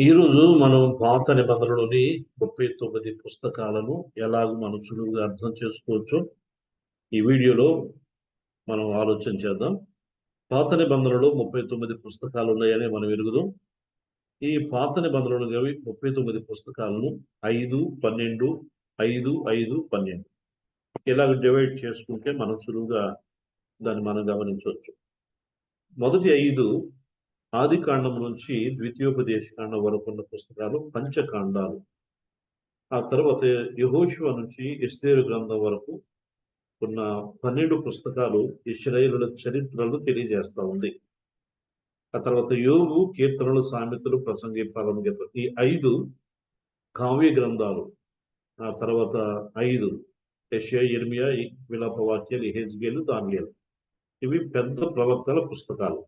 ఈరోజు మనం పాత నిబంధనలోని ముప్పై తొమ్మిది పుస్తకాలను ఎలాగ మనం సులువుగా అర్థం చేసుకోవచ్చు. ఈ వీడియోలో మనం ఆలోచన చేద్దాం. పాత నిబంధనలో ముప్పై తొమ్మిది పుస్తకాలు ఉన్నాయని మనం ఎరుగుదాం. ఈ పాత నిబంధనలు ముప్పై తొమ్మిది పుస్తకాలను ఐదు పన్నెండు ఐదు ఐదు పన్నెండు ఇలాగ డివైడ్ చేసుకుంటే మనం సులువుగా దాన్ని మనం గమనించవచ్చు. మొదటి ఐదు ఆది కాండం నుంచి ద్వితీయోపదేశ కాండం వరకు ఉన్న పుస్తకాలు పంచకాండాలు. ఆ తర్వాత యహోశివ నుంచి ఎస్తేరు గ్రంథం వరకు ఉన్న పన్నెండు పుస్తకాలు ఇస్రాయిలుల చరిత్రలు తెలియజేస్తా ఉంది. ఆ తర్వాత యోగు కీర్తనలు సామెతలు ప్రసంగి పరమగీత ఈ ఐదు కావ్య గ్రంథాలు ఆ తర్వాత ఐదు యషియా ఇర్మియా విలాప వాక్యాలు హెజ్గేలు దానియాలు. ఇవి పెద్ద ప్రవక్తల పుస్తకాలు.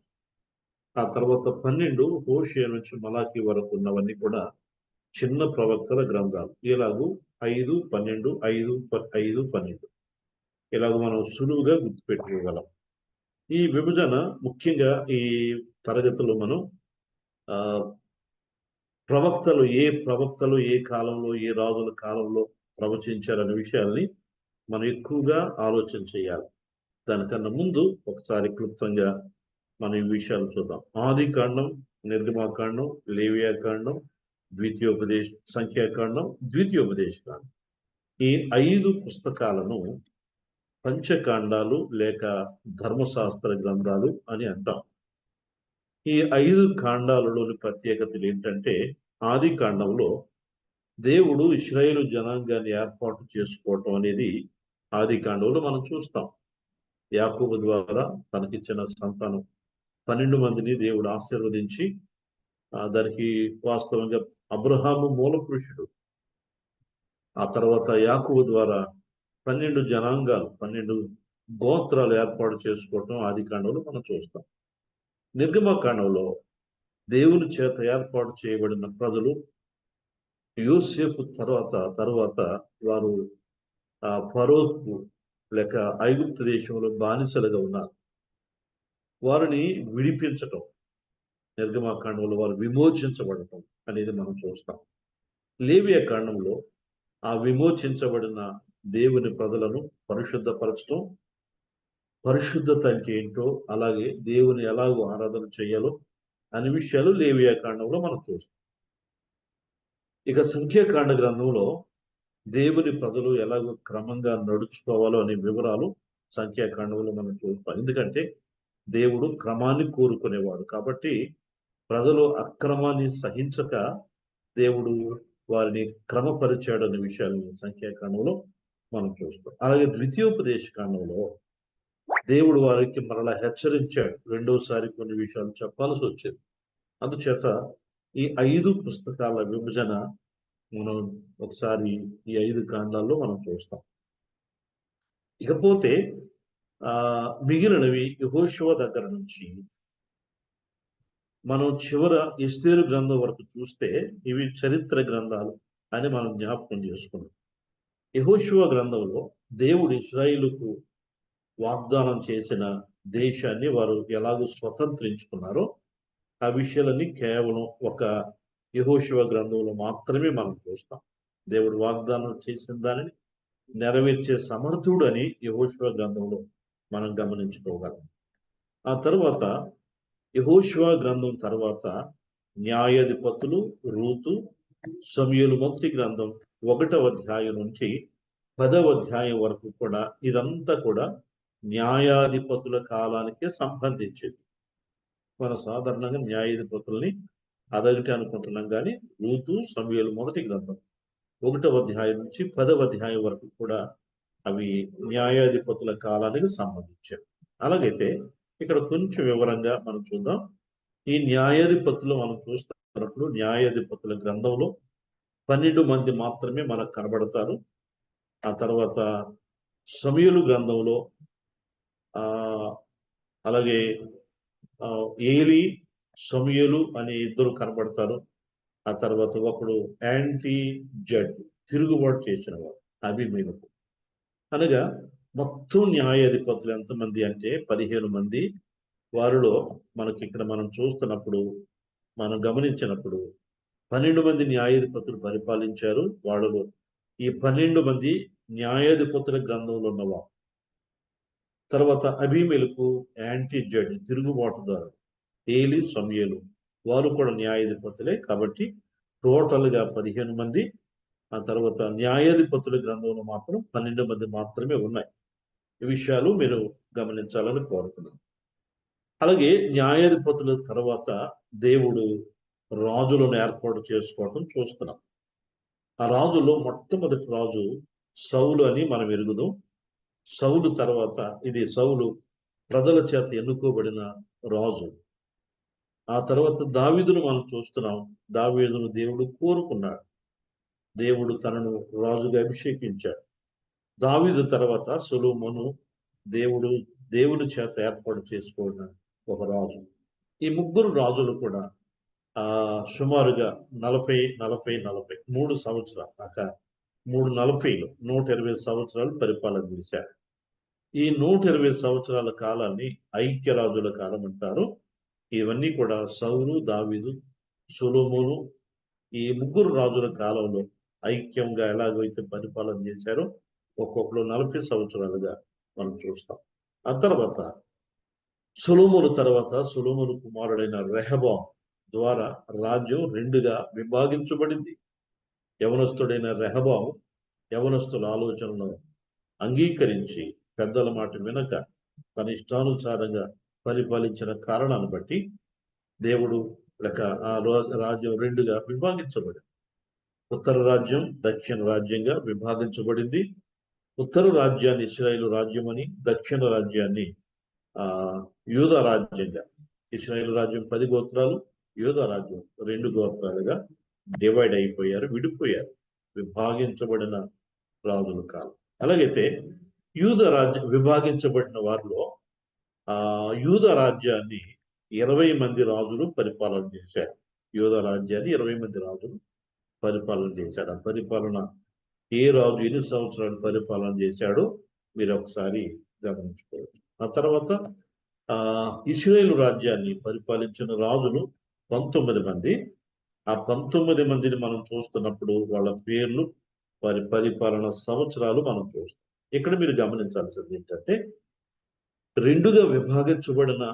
ఆ తర్వాత పన్నెండు హోషియా నుంచి మలాకి వరకు ఉన్నవన్నీ కూడా చిన్న ప్రవక్తల గ్రంథాలు. ఇలాగూ ఐదు పన్నెండు ఐదు ఐదు పన్నెండు. ఇలాగ మనం సులువుగా గుర్తుపెట్టుకోగలం. ఈ విభజన ముఖ్యంగా ఈ తరగతిలో మనం ప్రవక్తలు ఏ ప్రవక్తలు ఏ కాలంలో ఏ రాజుల కాలంలో ప్రవచించారనే విషయాల్ని మనం ఎక్కువగా ఆలోచన చేయాలి. దానికన్నా ముందు ఒకసారి క్లుప్తంగా మనం ఈ విషయాలు చూద్దాం. ఆది కాండం నిర్గమాకాండం లేవియాకాండం ద్వితీయోపదేశ సంఖ్యాకాండం ద్వితీయోపదేశ కాండం. ఈ ఐదు పుస్తకాలను పంచకాండాలు లేక ధర్మశాస్త్ర గ్రంథాలు అని అంటాం. ఈ ఐదు కాండాలలోని ప్రత్యేకతలు ఏంటంటే ఆది కాండంలో దేవుడు ఇస్రాయేలు జనాంగాన్ని ఏర్పాటు చేసుకోవటం అనేది ఆది కాండంలో మనం చూస్తాం. యాకూబు ద్వారా తనకిచ్చిన సంతానం పన్నెండు మందిని దేవుడు ఆశీర్వదించి దానికి వాస్తవంగా అబ్రహాము మూల పురుషుడు. ఆ తర్వాత యాకుబు ద్వారా పన్నెండు జనాంగాలు పన్నెండు గోత్రాలు ఏర్పాటు చేసుకోవటం ఆది కాండంలో మనం చూస్తాం. నిర్గమకాండంలో దేవుని చేత ఏర్పాటు చేయబడిన ప్రజలు యూసేపు తర్వాత తర్వాత వారు ఆ లేక ఐగుప్తు దేశంలో బానిసలుగా ఉన్నారు. వారిని విడిపించటం నిర్గమాకాండంలో వారు విమోచించబడటం అనేది మనం చూస్తాం. లేవియ కాండంలో ఆ విమోచించబడిన దేవుని ప్రజలను పరిశుద్ధపరచడం పరిశుద్ధత అంటే ఏంటో అలాగే దేవుని ఎలాగో ఆరాధన చేయాలో అనే విషయాలు లేవియా కాండంలో మనం చూస్తాం. ఇక సంఖ్యాకాండ గ్రంథంలో దేవుని ప్రజలు ఎలాగో క్రమంగా నడుచుకోవాలో అనే వివరాలు సంఖ్యాకాండంలో మనం చూస్తాం. ఎందుకంటే దేవుడు క్రమాన్ని కోరుకునేవాడు. కాబట్టి ప్రజలు అక్రమాన్ని సహించక దేవుడు వారిని క్రమపరిచాడు అనే విషయాన్ని సంఖ్యాకాండంలో మనం చూస్తాం. అలాగే ద్వితీయోపదేశ కాండంలో దేవుడు వారికి మరలా హెచ్చరించాడు. రెండోసారి కొన్ని విషయాలు చెప్పాల్సి వచ్చింది. అందుచేత ఈ ఐదు పుస్తకాల విభజన మనం ఒకసారి ఈ ఐదు కాండాల్లో మనం చూస్తాం. ఇకపోతే ఆ మిగిలినవి యహోశివ దగ్గర నుంచి. మనం చివర ఇస్తేరు గ్రంథం వరకు చూస్తే ఇవి చరిత్ర గ్రంథాలు అని మనం జ్ఞాపకం చేసుకున్నాం. యహోశివ గ్రంథంలో దేవుడు ఇస్రాయిలుకు వాగ్దానం చేసిన దేశాన్ని వారు ఎలాగో స్వతంత్రించుకున్నారో ఆ విషయాలన్నీ కేవలం ఒక యహోశివ గ్రంథంలో మాత్రమే మనం చూస్తాం. దేవుడు వాగ్దానం చేసిన దానిని నెరవేర్చే సమర్థుడు అని యహోశివ గ్రంథంలో మనం గమనించుకోగలం. ఆ తర్వాత యహోశివ గ్రంథం తర్వాత న్యాయాధిపతులు రూతు సమయలు మొదటి గ్రంథం ఒకటవ అధ్యాయం నుంచి పదవ అధ్యాయం వరకు కూడా ఇదంతా కూడా న్యాయాధిపతుల కాలానికే సంబంధించింది. మన సాధారణంగా న్యాయాధిపతుల్ని అదొకటి అనుకుంటున్నాం కానీ రూతు సమయలు మొదటి గ్రంథం ఒకటవ అధ్యాయం నుంచి పదవ అధ్యాయం వరకు కూడా అవి న్యాయాధిపతుల కాలానికి సంబంధించాయి. అలాగైతే ఇక్కడ కొంచెం వివరంగా మనం చూద్దాం. ఈ న్యాయాధిపతులు మనం చూస్తున్నప్పుడు న్యాయాధిపతుల గ్రంథంలో పన్నెండు మంది మాత్రమే మనకు కనబడతారు. ఆ తర్వాత సమయలు గ్రంథంలో ఆ అలాగే ఏలి సమయలు అనే ఇద్దరు కనబడతారు. ఆ తర్వాత ఒకడు యాంటీ జడ్ తిరుగుబాటు చేసిన వాడు అభిమేలకు అనగా మొత్తం న్యాయాధిపతులు ఎంతమంది అంటే పదిహేను మంది. వారిలో మనకి ఇక్కడ మనం చూస్తున్నప్పుడు మనం గమనించినప్పుడు పన్నెండు మంది న్యాయాధిపతులు పరిపాలించారు. వాళ్ళలో ఈ పన్నెండు మంది న్యాయాధిపతుల గ్రంథంలో ఉన్నవారు. తర్వాత అభిమేలకు యాంటీ జడ్జ్ తిరుగుబాటుదారు ఏలి సమయలు. వారు కూడా న్యాయాధిపతులే కాబట్టి టోటల్గా పదిహేను మంది. ఆ తర్వాత న్యాయాధిపతుల గ్రంథంలో మాత్రం పన్నెండు మంది మాత్రమే ఉన్నాయి. ఈ విషయాలు మీరు గమనించాలని కోరుతున్నాను. అలాగే న్యాయాధిపతుల తర్వాత దేవుడు రాజులను ఏర్పాటు చేసుకోవటం చూస్తున్నాం. ఆ రాజులో మొట్టమొదటి రాజు సౌలు అని మనం ఎరుగుదాం. సౌలు తర్వాత ఇది సౌలు ప్రజల చేత ఎన్నుకోబడిన రాజు. ఆ తర్వాత దావీదును మనం చూస్తున్నాం. దావీదును దేవుడు కోరుకున్నాడు. దేవుడు తనను రాజుగా అభిషేకించాడు. దావిదు తర్వాత సులోమును దేవుడు దేవుని చేత ఏర్పాటు చేసుకున్న ఒక రాజు. ఈ ముగ్గురు రాజులు కూడా ఆ సుమారుగా నలభై నలభై నలభై మూడు సంవత్సరాలు కాక మూడు నలభైలు నూట ఇరవై సంవత్సరాలు పరిపాలన చేశారు. ఈ నూట ఇరవై సంవత్సరాల కాలాన్ని ఐక్యరాజుల కాలం అంటారు. ఇవన్నీ కూడా సౌరు దావీదు సులోమును ఈ ముగ్గురు రాజుల కాలంలో ఐక్యంగా ఎలాగైతే పరిపాలన చేశారో ఒక్కొక్కరు నలభై సంవత్సరాలుగా మనం చూస్తాం. ఆ తర్వాత సులుములు తర్వాత సులుములు కుమారుడైన రెహబాం ద్వారా రాజ్యం రెండుగా విభాగించబడింది. యవనస్తుడైన రెహబాం యవనస్తుల ఆలోచనలను అంగీకరించి పెద్దల మాట వినక తన ఇష్టానుసారంగా పరిపాలించిన కారణాన్ని బట్టి దేవుడు లేక ఆ రాజ్యం రెండుగా విభాగించబడింది. ఉత్తర రాజ్యం దక్షిణ రాజ్యంగా విభాగించబడింది ఉత్తర రాజ్యాన్ని ఇస్రాయేల్ రాజ్యం అని దక్షిణ రాజ్యాన్ని ఆ యూద రాజ్యంగా. ఇస్రాయేల్ రాజ్యం పది గోత్రాలు యూధ రాజ్యం రెండు గోత్రాలుగా డివైడ్ అయిపోయారు విడిపోయారు. విభాగించబడిన రాజుల కాలం. అలాగైతే యూద రాజ్యం విభాగించబడిన వారిలో ఆ యూద రాజ్యాన్ని ఇరవై మంది రాజులు పరిపాలన చేశారు. యూద రాజ్యాన్ని ఇరవై మంది రాజులు పరిపాలన చేశాడు. ఆ పరిపాలన ఏ రాజు ఎన్ని సంవత్సరాలు పరిపాలన చేశాడో మీరు ఒకసారి గమనించుకోవచ్చు. ఆ తర్వాత ఆ ఇస్రాయేల్ రాజ్యాన్ని పరిపాలించిన రాజులు పంతొమ్మిది మంది. ఆ పంతొమ్మిది మందిని మనం చూస్తున్నప్పుడు వాళ్ళ పేర్లు వారి పరిపాలన సంవత్సరాలు మనం చూస్తాం. ఇక్కడ మీరు గమనించాల్సింది ఏంటంటే రెండుగా విభాగించబడిన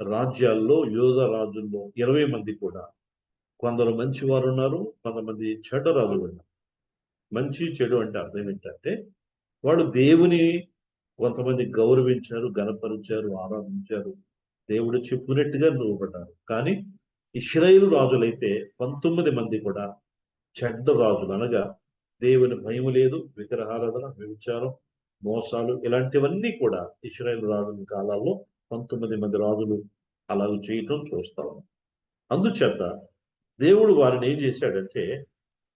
రాజ్యాల్లో యోధ రాజుల్లో ఇరవై మంది కూడా కొందరు మంచి వారు ఉన్నారు కొంతమంది చెడ్డ రాజులు ఉన్నారు. మంచి చెడు అంటే అర్థం ఏంటంటే వాళ్ళు దేవుని కొంతమంది గౌరవించారు గనపరిచారు ఆరాధించారు. దేవుడు చెప్పినట్టుగా నువ్వుపడ్డారు కానీ ఇస్రాయిలు రాజులైతే పంతొమ్మిది మంది కూడా చెడ్డ రాజులు అనగా దేవుని భయం లేదు విగ్రహారాధన వ్యభిచారం మోసాలు ఇలాంటివన్నీ కూడా ఇస్రాయిల్ రాజుల కాలాల్లో పంతొమ్మిది మంది రాజులు అలా చేయటం చూస్తాం. అందుచేత దేవుడు వారిని ఏం చేశాడంటే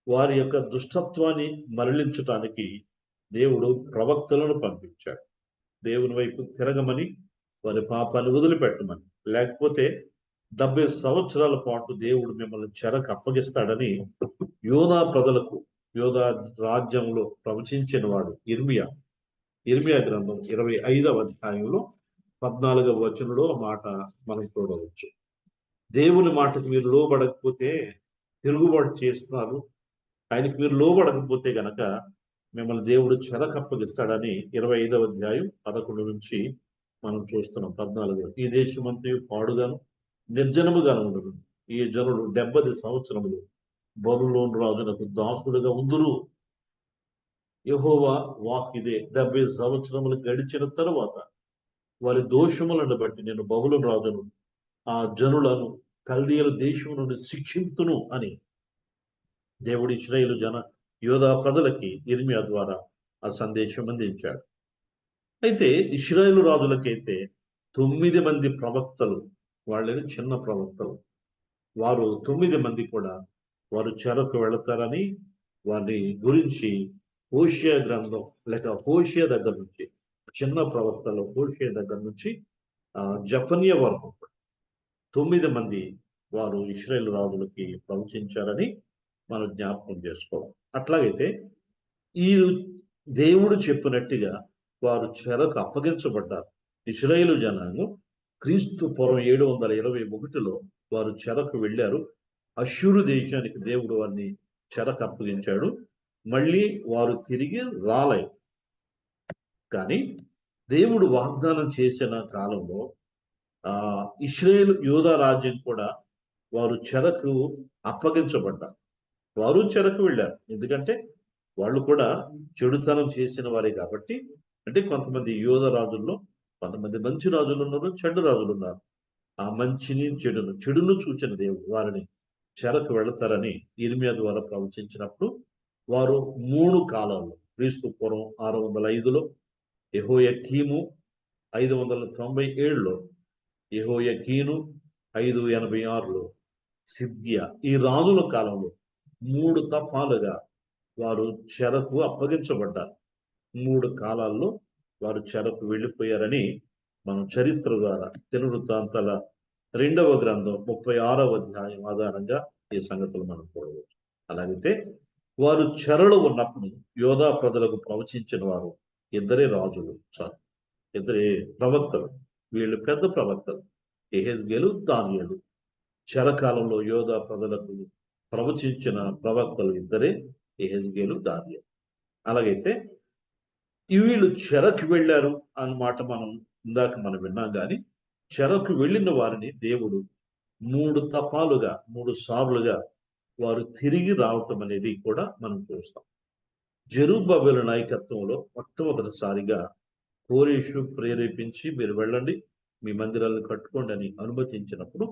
వారి యొక్క దుష్టత్వాన్ని మరలించటానికి దేవుడు ప్రవక్తలను పంపించాడు. దేవుని వైపు తిరగమని వారి పాపాన్ని వదిలిపెట్టమని. లేకపోతే డెబ్బై సంవత్సరాల పాటు దేవుడు మిమ్మల్ని చెరకు అప్పగిస్తాడని యోధా ప్రజలకు యోధా రాజ్యంలో ప్రవచించిన వాడు ఇర్మియా ఇర్మియా గ్రంథం ఇరవై ఐదవ అధ్యాయంలో పద్నాలుగవ వచనంలో మాట మనం చూడవచ్చు. దేవుని మాటకు మీరు లోబడకపోతే తిరుగుబాటు చేస్తున్నారు. ఆయనకి మీరు లోబడకపోతే గనక మిమ్మల్ని దేవుడు చెరకప్పగిస్తాడని ఇరవై ఐదవ అధ్యాయం పదకొండు నుంచి మనం చూస్తున్నాం. పద్నాలుగు. ఈ దేశమంతయు పాడుగాను నిర్జనముగాను ఉండదు ఈ జనులు డెబ్బది సంవత్సరములు బరులోని రాజునకు దాసుడుగా ఉందురు. యహోవా వాక్ ఇదే. డెబ్బై సంవత్సరములు గడిచిన తరువాత వారి దోషములను బట్టి నేను బహుళ రాజును ఆ జనులను కల్దీయుల దేశం నుండి శిక్షింతును అని దేవుడి ఇస్రాయేలు జన యోధా ప్రజలకి ఇర్మియా ద్వారా ఆ సందేశం అందించాడు. అయితే ఇస్రాయేలు రాజులకైతే తొమ్మిది మంది ప్రవక్తలు వాళ్ళని చిన్న ప్రవక్తలు. వారు తొమ్మిది మంది కూడా వారు చెరకు వెళతారని వారిని గురించి హోషియా గ్రంథం లేక హోషియా దగ్గర నుంచి చిన్న ప్రవక్తలు హోషియా దగ్గర నుంచి ఆ జపనీయ వరకు తొమ్మిది మంది వారు ఇస్రాయేల్ రాజులకి ప్రవచించారని మనం జ్ఞాపకం చేసుకోవాలి. అట్లాగైతే ఈ దేవుడు చెప్పినట్టుగా వారు చెరకు అప్పగించబడ్డారు. ఇస్రాయేలు జనాంగం క్రీస్తు పూర్వం ఏడు వందల ఇరవై ఒకటిలో వారు చెరకు వెళ్ళారు. అశ్షూరు దేశానికి దేవుడు వారిని చెరకు అప్పగించాడు. మళ్ళీ వారు తిరిగి రాలేదు. కానీ దేవుడు వాగ్దానం చేసిన కాలంలో ఇస్రాయేల్ యూదా రాజ్యం కూడా వారు చెరకు అప్పగించబడ్డారు. వారు చెరకు వెళ్ళారు. ఎందుకంటే వాళ్ళు కూడా చెడుతనం చేసిన వారే కాబట్టి అంటే కొంతమంది యోధ రాజుల్లో కొంతమంది మంచి రాజులు ఉన్నారు చెడు రాజులు ఉన్నారు. ఆ మంచిని చెడును చెడును చూచిన దేవుడు వారిని చెరకు వెళతారని ఇర్మియా ద్వారా ప్రవచించినప్పుడు వారు మూడు కాలాల్లో క్రీస్తు పూర్వం ఆరు వందల ఐదులో యెహోయకీము ఐదు వందల తొంభై ఏడులో ఎహోయకీను ఐదు ఎనభై ఆరులో సిద్గియా ఈ రాజుల కాలంలో మూడు తఫాలుగా వారు చెరకు అప్పగించబడ్డారు. మూడు కాలాల్లో వారు చెరకు వెళ్ళిపోయారని మనం చరిత్ర ద్వారా తిరువృత్తాంతాల రెండవ గ్రంథం ముప్పై ఆరవ అధ్యాయం ఆధారంగా ఈ సంగతులు మనం చూడవచ్చు. అలాగైతే వారు చెరలు ఉన్నప్పుడు యోధా ప్రజలకు ప్రవచించిన వారు ఇద్దరే రాజులు చాలు ఇద్దరే ప్రవక్తలు. వీళ్ళు పెద్ద ప్రవక్తలు. ఎహెజ్గేలు దానియలు. శరకాలంలో యోధా ప్రజలకు ప్రవచించిన ప్రవక్తలు ఇద్దరే ఎహెజ్గేలు దానియలు. అలాగైతే వీళ్ళు చెరకు వెళ్ళారు అన్నమాట మనం ఇందాక మనం విన్నాం కానీ చెరకు వెళ్ళిన వారిని దేవుడు మూడు తపాలుగా మూడు సార్లుగా వారు తిరిగి రావటం అనేది కూడా మనం చూస్తాం. జరుబాబుల నాయకత్వంలో మొట్టమొదటిసారిగా కోరేషు ప్రేరేపించి మీరు వెళ్ళండి మీ మందిరాలను కట్టుకోండి అని అనుమతించినప్పుడు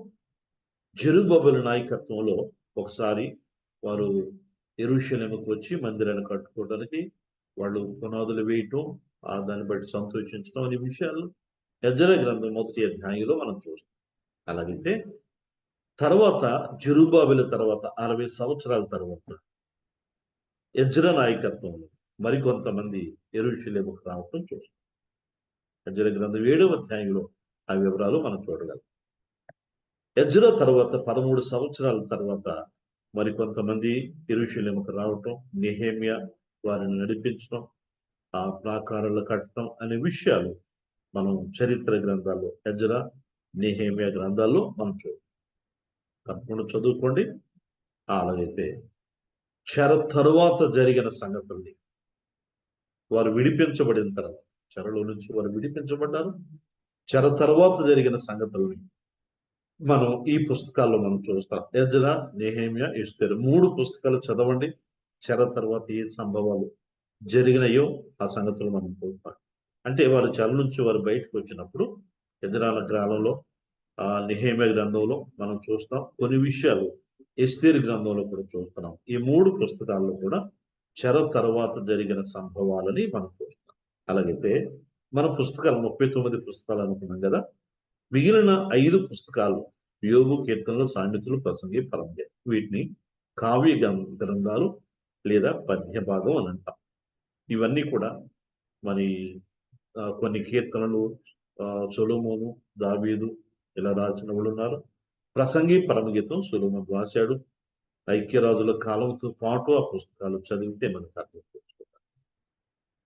జరుబబుల నాయకత్వంలో ఒకసారి వారు ఎరుషలేముకు వచ్చి మందిరాన్ని కట్టుకోవడానికి వాళ్ళు పునాదులు వేయటం ఆ దాన్ని బట్టి సంతోషించడం అనే విషయాలు యజ్జల గ్రంథం మొదటి అధ్యాయంలో మనం చూస్తాం. అలాగైతే తర్వాత జెరుబాబెల తర్వాత అరవై సంవత్సరాల తర్వాత యజ్ర నాయకత్వంలో మరికొంతమంది ఎరుషలేముకు రావటం చూస్తాం. యజ్ర గ్రంథం ఏడవ అధ్యాయంలో ఆ వివరాలు మనం చూడగలం. ఎజ్ర తర్వాత పదమూడు సంవత్సరాల తర్వాత మరికొంతమంది ఇరుషులేమకు రావటం నెహేమియా వారిని నడిపించడం ఆ ప్రాకారాలు కట్టడం అనే విషయాలు మనం చరిత్ర గ్రంథాల్లో ఎజ్ర నిహేమియా గ్రంథాల్లో మనం చూడ తప్పకుండా చదువుకోండి. అలాగైతే క్షర తరువాత జరిగిన సంగతుల్ని వారు విడిపించబడిన తర్వాత చెరలో నుంచి వారు విడిపించబడ్డారు. చెర తర్వాత జరిగిన సంగతుల్ని మనం ఈ పుస్తకాల్లో మనం చూస్తాం. ఎజ్రా నెహేమియా ఇస్తారు మూడు పుస్తకాలు చదవండి. చెర తర్వాత ఏ సంభవాలు జరిగినాయో ఆ సంగతులు మనం చూస్తాం. అంటే వారు చెర నుంచి వారు బయటకు వచ్చినప్పుడు ఎజ్రాల గ్రామంలో ఆ నిహేమ్య గ్రంథంలో మనం చూస్తాం. కొన్ని విషయాలు ఎస్తేర్ గ్రంథంలో కూడా చూస్తున్నాం. ఈ మూడు పుస్తకాల్లో కూడా చెర తర్వాత జరిగిన సంభవాలని మనం చూస్తాం. అలాగైతే మన పుస్తకాలు ముప్పై తొమ్మిది పుస్తకాలు అనుకున్నాం కదా? మిగిలిన ఐదు పుస్తకాలు యోగు కీర్తనలు సాండితులు ప్రసంగి పరమగీత వీటిని కావ్య గ్రంథాలు లేదా పద్య భాగం అని అంటాం. ఇవన్నీ కూడా మరి కొన్ని కీర్తనలు సులోమోను దావీదు ఇలా రాసిన వాళ్ళు ఉన్నారు. ప్రసంగి పరమగీతం సొలొమోను రాశాడు. ఐక్యరాజుల కాలంతో పాటు ఆ పుస్తకాలు చదివితే మనకు అర్థం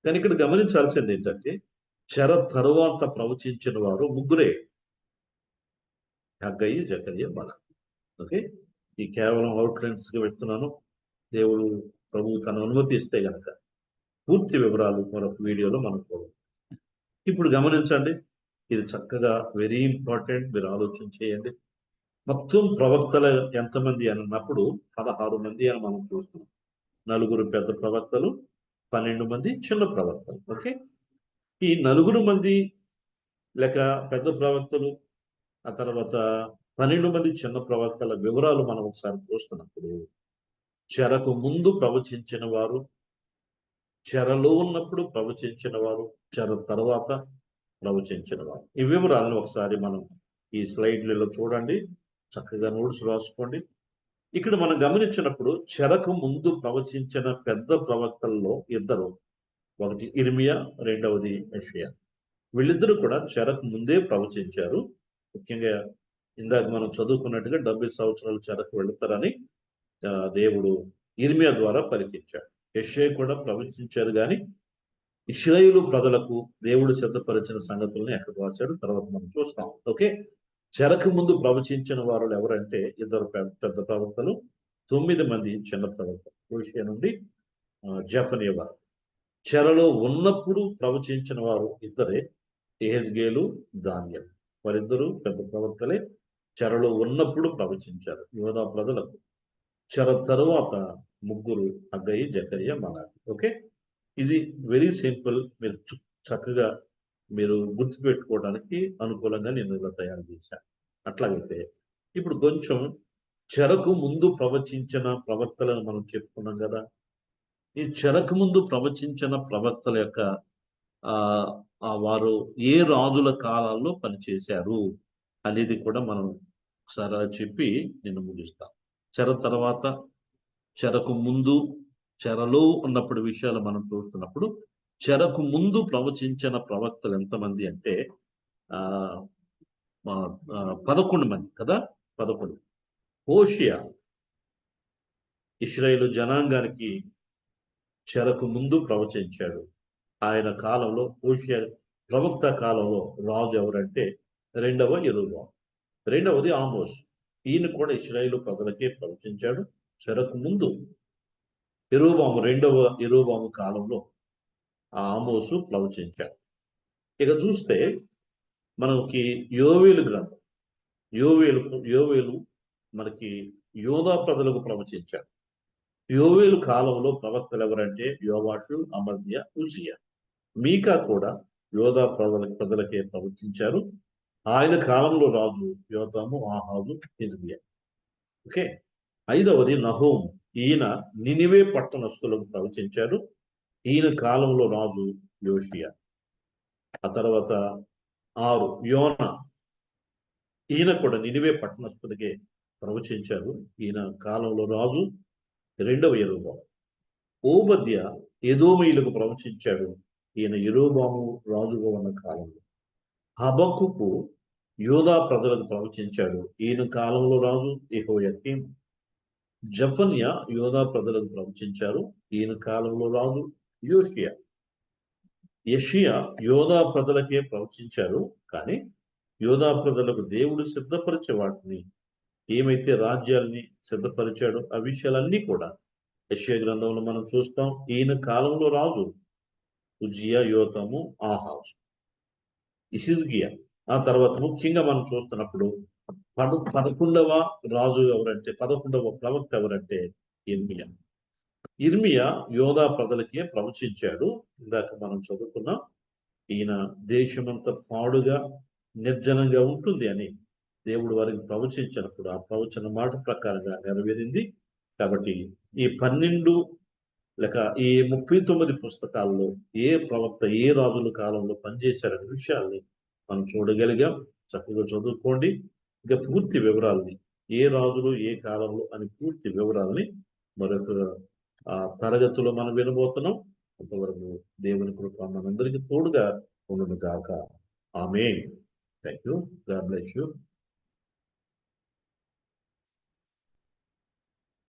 కానీ ఇక్కడ గమనించాల్సింది ఏంటంటే శర తరువాత ప్రవచించిన వారు ముగ్గురే. హగ్గయ్య జకర్య బల. ఓకే? ఈ కేవలం అవుట్లైన్స్ వెళ్తున్నాను. పెడుతున్నాను దేవుడు ప్రభు తన అనుమతి ఇస్తే గనక. పూర్తి వివరాలు మరొక వీడియోలో మనం చూడవచ్చు ఇప్పుడు గమనించండి. ఇది చక్కగా వెరీ ఇంపార్టెంట్. మీరు ఆలోచన చేయండి. మొత్తం ప్రవక్తలు ఎంతమంది అని అన్నప్పుడు పదహారు మంది అని మనం చూస్తున్నాం. నలుగురు పెద్ద ప్రవక్తలు పన్నెండు మంది చిన్న ప్రవక్తలు ఓకే? ఈ నలుగురు మంది లేక పెద్ద ప్రవక్తలు ఆ తర్వాత పన్నెండు మంది చిన్న ప్రవక్తల వివరాలు మనం ఒకసారి చూస్తున్నప్పుడు చెరకు ముందు ప్రవచించిన వారు చెరలో ఉన్నప్పుడు ప్రవచించిన వారు చెర తర్వాత ప్రవచించిన వారు. ఈ వివరాలను ఒకసారి మనం ఈ స్లైడ్లలో చూడండి. చక్కగా నోట్స్ రాసుకోండి. ఇక్కడ మనం గమనించినప్పుడు చెరకు ముందు ప్రవచించిన పెద్ద ప్రవక్తల్లో ఇద్దరు. ఒకటి ఇర్మియా రెండవది యెషయా. వీళ్ళిద్దరూ కూడా చెరకు ముందే ప్రవచించారు. ముఖ్యంగా ఇందాక మనం చదువుకున్నట్టుగా డెబ్బై సంవత్సరాలు చెరకు వెళుతారని దేవుడు ఇర్మియా ద్వారా పలికించాడు. యెషయా కూడా ప్రవచించారు కానీ ఇస్రాయేలు ప్రజలకు దేవుడు సిద్ధపరిచిన సంగతులను ఎక్కడ రాశాడు? తర్వాత మనం చూస్తాం. ఓకే? చెరకు ముందు ప్రవచించిన వారు ఎవరంటే ఇద్దరు పెద్ద ప్రవక్తలు తొమ్మిది మంది చిన్న ప్రవక్తలు. హోషియా నుండి జఫనీ వారు చెరలో ఉన్నప్పుడు ప్రవచించిన వారు ఇద్దరే ఏహెజ్గేలు ధాన్యం వారిద్దరూ పెద్ద ప్రవక్తలే. చెరలో ఉన్నప్పుడు ప్రవచించారు యోధా ప్రజలకు. చెర తరువాత ముగ్గురు అగ్గయ్య జకరియ మలాకి. ఓకే? ఇది వెరీ సింపుల్. మీరు చు- చక్కగా మీరు గుర్తుపెట్టుకోవడానికి అనుకూలంగా నేను ఇలా తయారు చేశాను అట్లాగైతే ఇప్పుడు కొంచెం చెరకు ముందు ప్రవచించిన ప్రవక్తలను మనం చెప్పుకున్నాం కదా. ఈ చెరకు ముందు ప్రవచించిన ప్రవక్తల యొక్క ఆ వారు ఏ రాజుల కాలాల్లో పనిచేశారు అనేది కూడా మనం ఒకసారి చెప్పి నేను ముగిస్తాం. చెర తర్వాత చెరకు ముందు చెరలో ఉన్నప్పుడు విషయాలు మనం చూస్తున్నప్పుడు చెరకు ముందు ప్రవచించిన ప్రవక్తలు ఎంతమంది అంటే ఆ పదకొండు మంది కదా? పదకొండు. హోషియా. ఇస్రాయేల్ జనాంగానికి చెరకు ముందు ప్రవచించాడు. ఆయన కాలంలో హోషియా ప్రవక్త కాలంలో రాజు ఎవరంటే రెండవ ఎరువు రెండవది ఆమోస్. ఈయన కూడా ఇస్రాయేల్ ప్రజలకే ప్రవచించాడు చెరకు ముందు. ఎరువుబాము రెండవ ఎరువుబాము కాలంలో ఆమోసు ప్రవచించాడు ఇక చూస్తే మనకి యోవేలు గ్రంథం. యోవేలు యోవేలు మనకి యోధా ప్రజలకు ప్రవచించాడు యోవేలు కాలంలో ప్రవక్తలు ఎవరంటే యోవాషు అమధ్య ఉజియా మీకా కూడా యోధా ప్రజల ప్రజలకే ప్రవచించారు ఆయన కాలంలో రాజు యోతాము ఆహాజు హిజ్కియా. ఓకే? ఐదవది నహోం ఈయన నినివే పట్టణస్తులకు ప్రవచించాడు ఈయన కాలంలో రాజు యోషియా ఆ తర్వాత ఆరు యోన. ఈయన కూడా నినివే పట్టణస్తులకే ప్రవచించారు. ఈయన కాలంలో రాజు రెండవ ఎరుబాము ఓబద్య ఎదోమయులకు ప్రవచించాడు ఈయన ఎరోబాము రాజుగా ఉన్న కాలంలో. హబక్కుకు యోధా ప్రజలకు ప్రవచించాడు ఈయన కాలంలో రాజు యెహోయాకీం జఫన్య యోధా ప్రజలకు ప్రవచించారు ఈయన కాలంలో రాజు యూషియా యషియా యోధా ప్రజలకే ప్రవచించారు కానీ యోధా ప్రజలకు దేవుడు సిద్ధపరిచే వాటిని ఏమైతే రాజ్యాల్ని సిద్ధపరిచాడో ఆ విషయాలన్నీ కూడా యషియా గ్రంథంలో మనం చూస్తాం. ఈయన కాలంలో రాజు ఉజియా యోతము ఆహాజ్ ఇసిజ్గియా ఆ తర్వాత ముఖ్యంగా మనం చూస్తున్నప్పుడు పద పదకొండవ రాజు ఎవరంటే పదకొండవ ప్రవక్త ఎవరంటే ఇర్మియా ఇర్మియా యోధా ప్రజలకే ప్రవచించాడు. ఇందాక మనం చదువుకున్నాం ఈయన దేశమంతా పాడుగా నిర్జనంగా ఉంటుంది అని దేవుడు వారికి ప్రవచించినప్పుడు ఆ ప్రవచన మాట ప్రకారంగా నెరవేరింది. కాబట్టి ఈ పన్నెండు లేక ఈ ముప్పై తొమ్మిది పుస్తకాల్లో ఏ ప్రవక్త ఏ రాజుల కాలంలో పనిచేశారనే విషయాల్ని మనం చూడగలిగాం. చక్కగా చదువుకోండి. ఇంకా పూర్తి వివరాల్ని ఏ రాజులు ఏ కాలంలో అని పూర్తి వివరాల్ని మరొక ఆ తరగతిలో మనం వినబోతున్నాం. అంతవరకు దేవుని కృప మనందరికీ తోడుగా ఉండును గాక ఆమె thank you God bless you